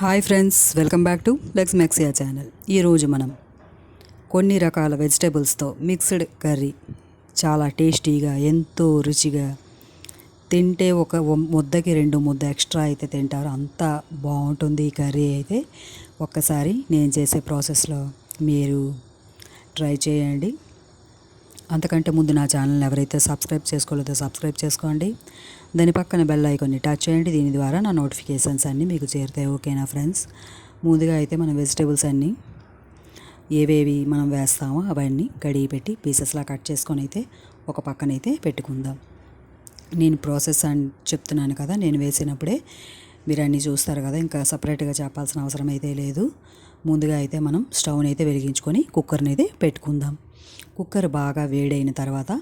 Hi friends welcome back to లెక్స్ మెక్సియా channel. ఈరోజు మనం కొన్ని రకాల వెజిటేబుల్స్తో మిక్స్డ్ కర్రీ. చాలా టేస్టీగా ఎంతో రుచిగా తింటే ఒక ముద్దకి రెండు ముద్ద ఎక్స్ట్రా అయితే తింటారు. అంత బాగుంటుంది ఈ కర్రీ అయితే. ఒక్కసారి నేను చేసే ప్రాసెస్లో మీరు ట్రై చేయండి. అంతకంటే ముందు నా ఛానల్ని ఎవరైతే సబ్స్క్రైబ్ చేసుకోలేదో సబ్స్క్రైబ్ చేసుకోండి. దాని పక్కన బెల్ ఐకాన్ని టచ్ చేయండి. దీని ద్వారా నా నోటిఫికేషన్స్ అన్నీ మీకు చేరుతాయి. ఓకేనా ఫ్రెండ్స్ ముందుగా అయితే మనం వెజిటేబుల్స్ అన్నీ ఏవేవి మనం వేస్తామో అవన్నీ కడిగి పెట్టి పీసెస్లా కట్ చేసుకొని అయితే ఒక పక్కన అయితే పెట్టుకుందాం. నేను ప్రాసెస్ అని చెప్తున్నాను కదా నేను వేసినప్పుడే మీరు అన్నీ చూస్తారు కదా ఇంకా సపరేట్గా చెప్పాల్సిన అవసరం అయితే లేదు. ముందుగా అయితే మనం స్టవ్ని అయితే వెలిగించుకొని కుక్కర్ని అయితే పెట్టుకుందాం. కుక్కర్ బాగా వేడైన తర్వాత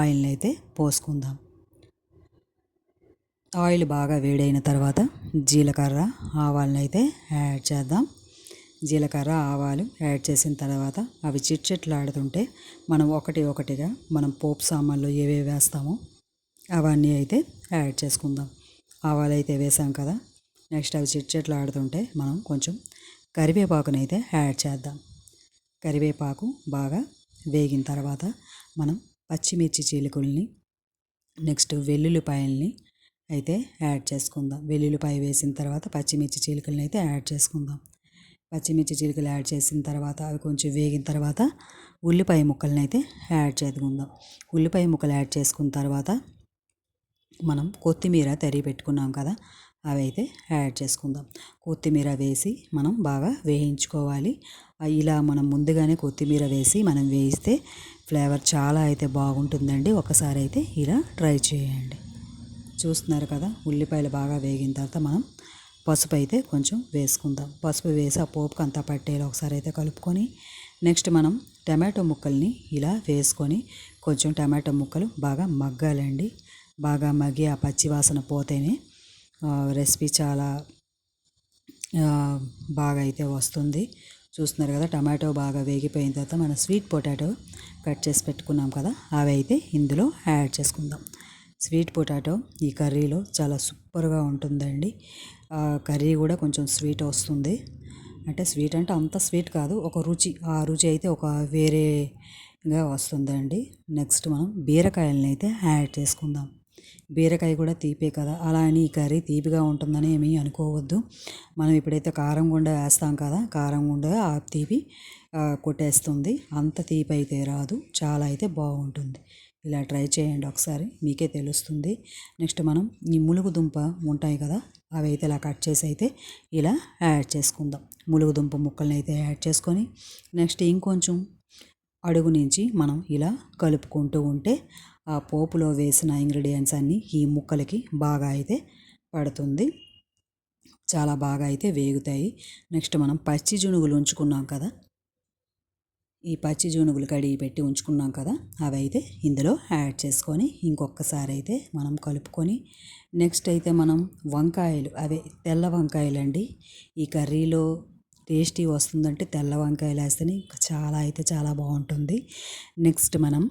ఆయిల్ని అయితే పోసుకుందాం. ఆయిల్ బాగా వేడైన తర్వాత జీలకర్ర ఆవాలను అయితే యాడ్ చేద్దాం. జీలకర్ర ఆవాలు యాడ్ చేసిన తర్వాత అవి చిట్చిట్లాడుతుంటే మనం ఒకటి ఒకటిగా మనం పోపు సామాన్లు ఏవేవి వేస్తామో అవన్నీ అయితే యాడ్ చేసుకుందాం. ఆవాలు అయితే వేసాం కదా నెక్స్ట్ అవి చిట్చిట్లాడుతుంటే మనం కొంచెం కరివేపాకుని అయితే యాడ్ చేద్దాం. కరివేపాకు బాగా వేగిన తర్వాత మనం పచ్చిమిర్చి చీలికల్ని నెక్స్ట్ వెల్లుల్లిపాయల్ని అయితే యాడ్ చేసుకుందాం. వెల్లుల్లిపాయ వేసిన తర్వాత పచ్చిమిర్చి చీలికలను అయితే యాడ్ చేసుకుందాం. పచ్చిమిర్చి చీలికలు యాడ్ చేసిన తర్వాత అవి కొంచెం వేగిన తర్వాత ఉల్లిపాయ ముక్కలను అయితే యాడ్ చేసుకుందాం ఉల్లిపాయ ముక్కలు యాడ్ చేసుకున్న తర్వాత మనం కొత్తిమీర తరిగి పెట్టుకున్నాం కదా అవి అయితే యాడ్ చేసుకుందాం. కొత్తిమీర వేసి మనం బాగా వేయించుకోవాలి. ఇలా మనం ముందుగానే కొత్తిమీర వేసి మనం వేయిస్తే ఫ్లేవర్ చాలా అయితే బాగుంటుందండి. ఒకసారి అయితే ఇలా ట్రై చేయండి. చూస్తున్నారు కదా ఉల్లిపాయలు బాగా వేగిన తర్వాత మనం పసుపు అయితే కొంచెం వేసుకుందాం. పసుపు వేసి ఆ పోపుకు అంతా పట్టేలా ఒకసారి అయితే కలుపుకొని నెక్స్ట్ మనం టమాటో ముక్కల్ని ఇలా వేసుకొని కొంచెం టమాటో ముక్కలు బాగా మగ్గాలండి. బాగా మగ్గి ఆ పచ్చి వాసన పోతేనే రెసిపీ చాలా బాగా అయితే వస్తుంది. చూస్తున్నారు కదా టమాటో బాగా వేగిపోయిన తర్వాత మన స్వీట్ పొటాటో కట్ చేసి పెట్టుకున్నాం కదా అవి అయితే ఇందులో యాడ్ చేసుకుందాం. స్వీట్ పొటాటో ఈ కర్రీలో చాలా సూపర్గా ఉంటుందండి. కర్రీ కూడా కొంచెం స్వీట్ వస్తుంది. అంటే స్వీట్ అంటే అంత స్వీట్ కాదు ఒక రుచి. ఆ రుచి అయితే ఒక వేరేగా వస్తుందండి. నెక్స్ట్ మనం బీరకాయలని అయితే యాడ్ చేసుకుందాం. బీరకాయ కూడా తీపే కదా అలా అని ఈ కర్రీ తీపిగా ఉంటుందని ఏమీ అనుకోవద్దు. మనం ఇప్పుడైతే కారం గుండ వేస్తాం కదా కారం గుండ ఆ తీపి కొట్టేస్తుంది. అంత తీపి అయితే రాదు చాలా అయితే బాగుంటుంది. ఇలా ట్రై చేయండి ఒకసారి. మీకే తెలుస్తుంది. నెక్స్ట్ మనం ఈ ములుగు దుంప ఉంటాయి కదా అవి అయితే ఇలా కట్ చేసి అయితే ఇలా యాడ్ చేసుకుందాం. ములుగు దుంప ముక్కల్ని అయితే యాడ్ చేసుకొని నెక్స్ట్ ఇంకొంచెం అడుగు నుంచి మనం ఇలా కలుపుకుంటూ ఉంటే ఆ పోపులో వేసిన ఇంగ్రీడియంట్స్ అన్నీ ఈ ముక్కలకి బాగా అయితే పడుతుంది. చాలా బాగా అయితే వేగుతాయి. నెక్స్ట్ మనం పచ్చి జునుగులు ఉంచుకున్నాం కదా ఈ పచ్చి జూనుగులు కడిగి పెట్టి ఉంచుకున్నాం కదా అవి అయితే ఇందులో యాడ్ చేసుకొని ఇంకొకసారి అయితే మనం కలుపుకొని నెక్స్ట్ అయితే మనం వంకాయలు అవే తెల్ల వంకాయలు అండి ఈ కర్రీలో టేస్టీ వస్తుందంటే తెల్ల వంకాయలు వేస్తేనే ఇంకా చాలా అయితే చాలా బాగుంటుంది. నెక్స్ట్ మనం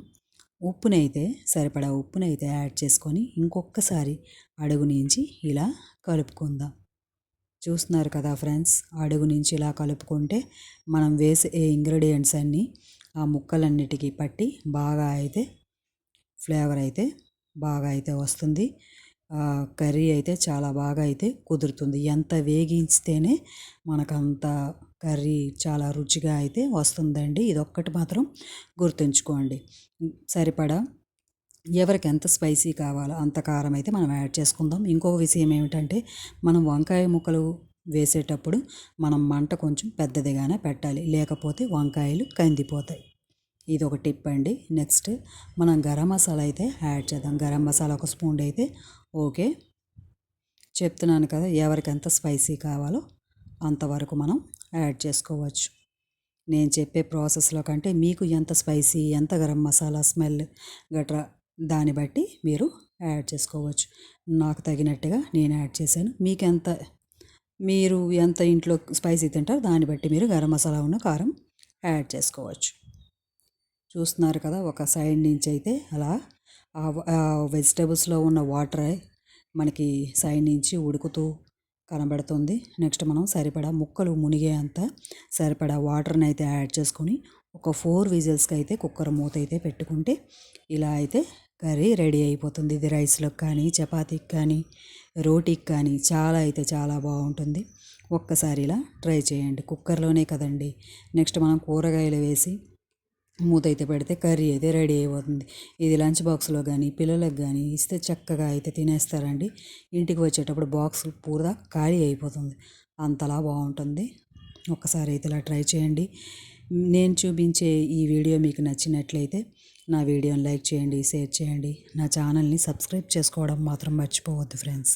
ఉప్పునైతే సరిపడా ఉప్పునైతే యాడ్ చేసుకొని ఇంకొకసారి అడుగు నుంచి ఇలా కలుపుకుందాం. చూస్తున్నారు కదా ఫ్రెండ్స్. అడుగు నుంచి ఇలా కలుపుకుంటే మనం వేసే ఇంగ్రీడియంట్స్ అన్నీ ఆ ముక్కలన్నిటికీ పట్టి బాగా అయితే ఫ్లేవర్ అయితే బాగా అయితే వస్తుంది. కర్రీ అయితే చాలా బాగా అయితే కుదురుతుంది. ఎంత వేగించితేనే మనకంత కర్రీ చాలా రుచిగా అయితే వస్తుందండి. ఇదొక్కటి మాత్రం గుర్తుంచుకోండి. సరిపడా ఎవరికి ఎంత స్పైసీ కావాలో అంత కారం అయితే మనం యాడ్ చేసుకుందాం. ఇంకొక విషయం ఏమిటంటే మనం వంకాయ ముక్కలు వేసేటప్పుడు మనం మంట కొంచెం పెద్దదిగానే పెట్టాలి. లేకపోతే వంకాయలు కందిపోతాయి. ఇది ఒక టిప్ అండి. నెక్స్ట్ మనం గరం మసాలా అయితే యాడ్ చేద్దాం. గరం మసాలా ఒక స్పూన్ అయితే ఓకే. చెప్తున్నాను కదా ఎవరికి ఎంత స్పైసీ కావాలో అంతవరకు మనం యాడ్ చేసుకోవచ్చు. నేను చెప్పే ప్రాసెస్లో కంటే మీకు ఎంత స్పైసీ ఎంత గరం మసాలా స్మెల్ గట్రా దాన్ని బట్టి మీరు యాడ్ చేసుకోవచ్చు. నాకు తగినట్టుగా నేను యాడ్ చేశాను. మీకు ఎంత మీరు ఎంత ఇంట్లో స్పైసీ తింటారో దాన్ని బట్టి మీరు గరం మసాలా ఉన్న కారం యాడ్ చేసుకోవచ్చు. చూస్తున్నారు కదా ఒక సైడ్ నుంచి అయితే అలా ఆ వెజిటేబుల్స్లో ఉన్న వాటర్ మనకి సైడ్ నుంచి ఉడుకుతూ కనబడుతుంది. నెక్స్ట్ మనం సరిపడా ముక్కలు మునిగేంత సరిపడా వాటర్ని అయితే యాడ్ చేసుకొని ఒక ఫోర్ విజిల్స్కి అయితే కుక్కర్ మూత అయితే పెట్టుకుంటే ఇలా అయితే కర్రీ రెడీ అయిపోతుంది. ఇది రైస్లోకి కానీ చపాతీకి కానీ రోటీకి కానీ చాలా అయితే చాలా బాగుంటుంది. ఒక్కసారి ఇలా ట్రై చేయండి. కుక్కర్లోనే కదండి. నెక్స్ట్ మనం కూరగాయలు వేసి మూత అయితే పెడితే కర్రీ అయితే రెడీ అయిపోతుంది. ఇది లంచ్ బాక్స్లో కానీ పిల్లలకు కానీ ఇస్తే చక్కగా అయితే తినేస్తారండి. ఇంటికి వచ్చేటప్పుడు బాక్స్ పూర్తిగా ఖాళీ అయిపోతుంది. అంతలా బాగుంటుంది. ఒక్కసారి అయితే ఇలా ట్రై చేయండి. నేను చూపించే ఈ వీడియో మీకు నచ్చినట్లయితే నా వీడియోని లైక్ చేయండి షేర్ చేయండి. నా ఛానల్ని సబ్స్క్రైబ్ చేసుకోవడం మాత్రం మర్చిపోవద్దు ఫ్రెండ్స్.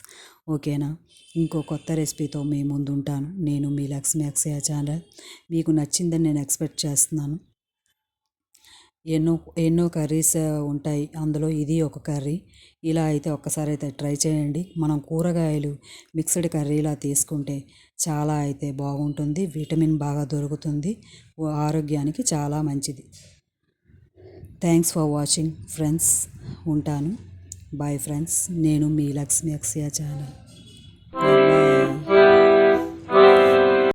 ఓకేనా? ఇంకో కొత్త రెసిపీతో మీ ముందు ఉంటాను నేను మీ లక్ష్మి అక్షయ ఛానల్. మీకు నచ్చిందని నేను ఎక్స్పెక్ట్ చేస్తున్నాను. ఎన్నో ఎన్నో కర్రీస్ ఉంటాయి. అందులో ఇది ఒక కర్రీ. ఇలా అయితే ఒక్కసారి అయితే ట్రై చేయండి. మనం కూరగాయలు మిక్స్డ్ కర్రీలా తీసుకుంటే చాలా అయితే బాగుంటుంది. విటమిన్ బాగా దొరుకుతుంది. ఆరోగ్యానికి చాలా మంచిది. థ్యాంక్స్ ఫర్ వాచింగ్ ఫ్రెండ్స్ ఉంటాను. బాయ్ ఫ్రెండ్స్ నేను మీ లక్ష్మి అక్షయ ఛానల్. బాయ్